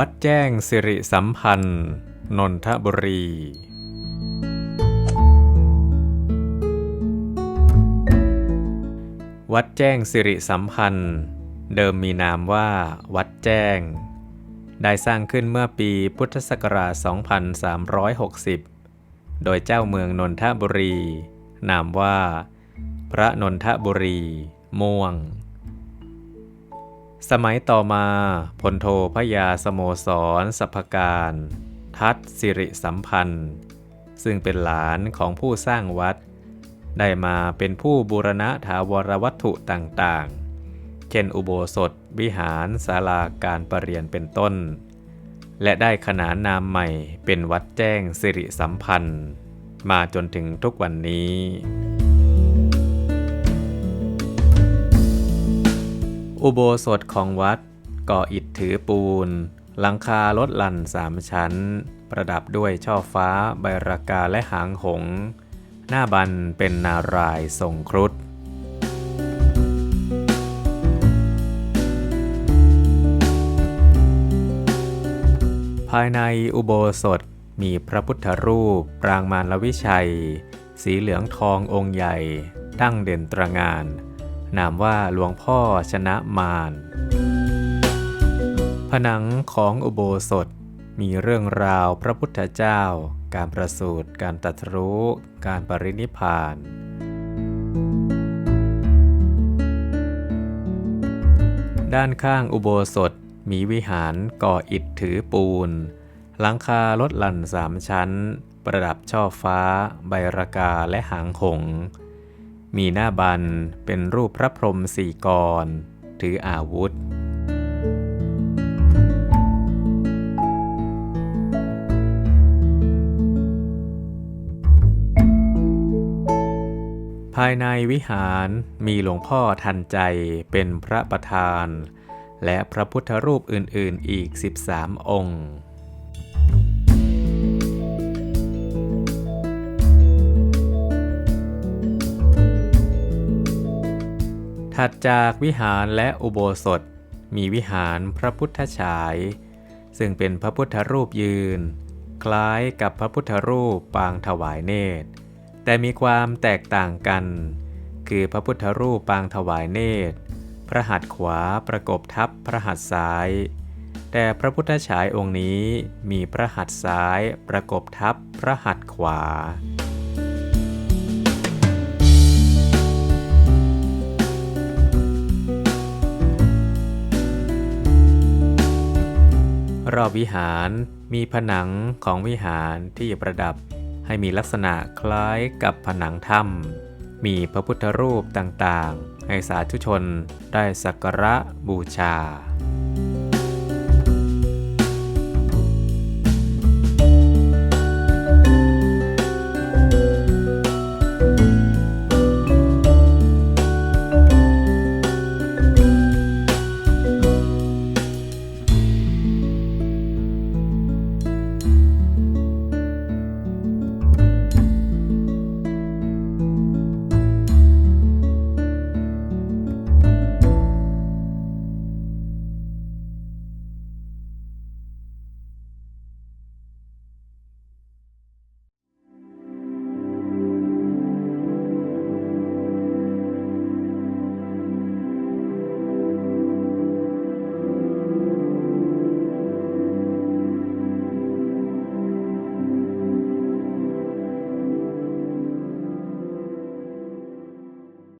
วัดแจ้งสิริสัมพันธ์ นนทบุรีวัดแจ้งสิริสัมพันธ์ เดิมมีนามว่า วัดแจ้ง ได้สร้างขึ้นเมื่อปีพุทธศักราช 2360 โดยเจ้าเมืองนนทบุรี นามว่า พระนนทบุรี ม่วง สมัยต่อมาพลโทพยาสโมสรสัพการ ทัตสิริสัมพันธ์ ซึ่งเป็นหลานของผู้สร้างวัด ได้มาเป็นผู้บูรณะถาวรวัตถุต่างๆ เช่นอุโบสถ วิหารศาลาการประเรียนเป็นต้น และได้ขนานนามใหม่เป็นวัดแจ้งสิริสัมพันธ์ มาจนถึงทุกวันนี้ อุโบสถของวัดก่ออิฐถือปูน หลังคาลดหลั่นสามชั้น ประดับด้วยช่อฟ้าใบรากาและหางหงส์หน้าบันเป็นนารายณ์ทรงครุฑภายในอุโบสถมีพระพุทธรูป ปรางมารวิชัย สีเหลืองทององค์ใหญ่ ตั้งเด่นตระหงาน นามว่าหลวงพ่อชนะมารผนังของอุโบสถมีเรื่องราวพระพุทธเจ้า การประสูติ การตรัสรู้ การปรินิพพาน ด้านข้างอุโบสถมีวิหารก่ออิฐถือปูน หลังคาลดหลั่นสามชั้น ประดับช่อฟ้า ใบรากาและหางหงส์ มีหน้าบันเป็นรูปพระพรหมสี่กร ถืออาวุธ ภายในวิหารมีหลวงพ่อทันใจเป็นพระประธาน และพระพุทธรูปอื่น ๆ อีก 13 องค์ ถัดจากวิหารและอุโบสถ มีวิหารพระพุทธฉาย ซึ่งเป็นพระพุทธรูปยืน คล้ายกับพระพุทธรูปปางถวายเนตร แต่มีความแตกต่างกัน คือพระพุทธรูปปางถวายเนตร พระหัตถ์ขวาประกบทับพระหัตถ์ซ้าย แต่พระพุทธฉายองค์นี้มีพระหัตถ์ซ้ายประกบทับพระหัตถ์ขวา รอบวิหารมีผนังของวิหารที่ประดับ ให้มีลักษณะคล้ายกับผนังถ้ำมีพระพุทธรูปต่างๆ ให้สาธุชนได้สักการะบูชา